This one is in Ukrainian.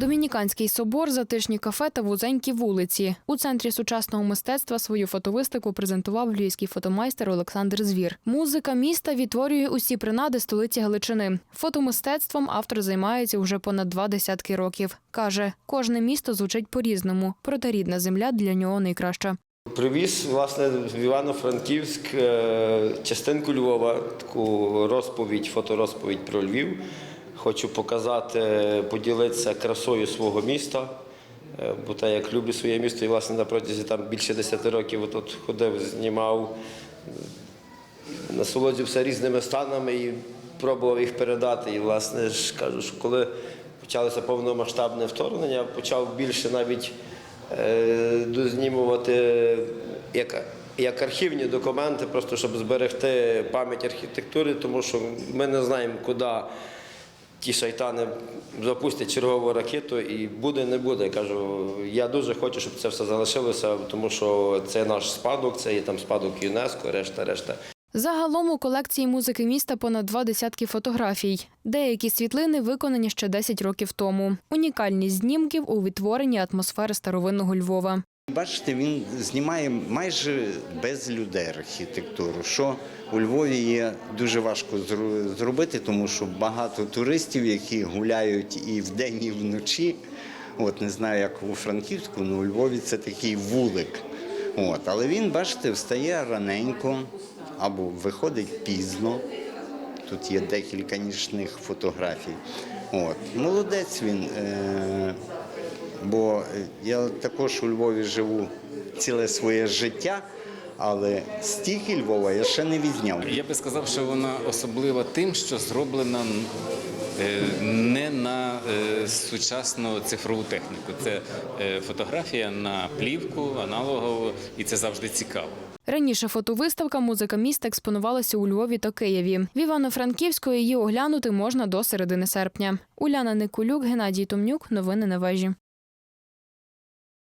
Домініканський собор, затишні кафе та вузенькі вулиці. У центрі сучасного мистецтва свою фотовиставку презентував львівський фотомайстер Олександр Звір. Музика міста відтворює усі принади столиці Галичини. Фотомистецтвом автор займається вже понад два десятки років. Каже, кожне місто звучить по-різному, проте рідна земля для нього найкраща. Привіз власне в Івано-Франківськ е, частинку Львова, таку розповідь, фоторозповідь про Львів. Хочу показати, поділитися красою свого міста. е, Бо так як люблю своє місто, і власне на протязі там більше 10 років тут ходив, знімав, насолоджувався різними станами і пробував їх передати. І власне ж кажу, що коли почалося повномасштабне вторгнення, почав більше навіть е, дознімувати як, як архівні документи, просто щоб зберегти пам'ять архітектури, тому що ми не знаємо, куди ті шайтани запустять чергову ракету, і буде, не буде. Я кажу, я дуже хочу, щоб це все залишилося, тому що це наш спадок, це є там спадок ЮНЕСКО, решта, решта. Загалом у колекції музики міста понад два десятки фотографій. Деякі світлини виконані ще 10 років тому. Унікальність знімків у відтворенні атмосфери старовинного Львова. Бачите, він знімає майже без людей архітектуру, що у Львові є дуже важко зробити, тому що багато туристів, які гуляють і вдень, і вночі. От не знаю, як у Франківську, але у Львові це такий вулик. От, але він, бачите, встає раненько або виходить пізно. Тут є декілька нічних фотографій. От. Молодець він. Е- бо я також у Львові живу ціле своє життя, але стільки Львова я ще не відзняв. Я би сказав, що вона особлива тим, що зроблена е, не на е, сучасну цифрову техніку. Це е, фотографія на плівку, аналогову, і це завжди цікаво. Раніше фотовиставка Музика міста експонувалася у Львові та Києві. В Івано-Франківську її оглянути можна до середини серпня. Уляна Никулюк, Геннадій Томнюк. Новини на вежі.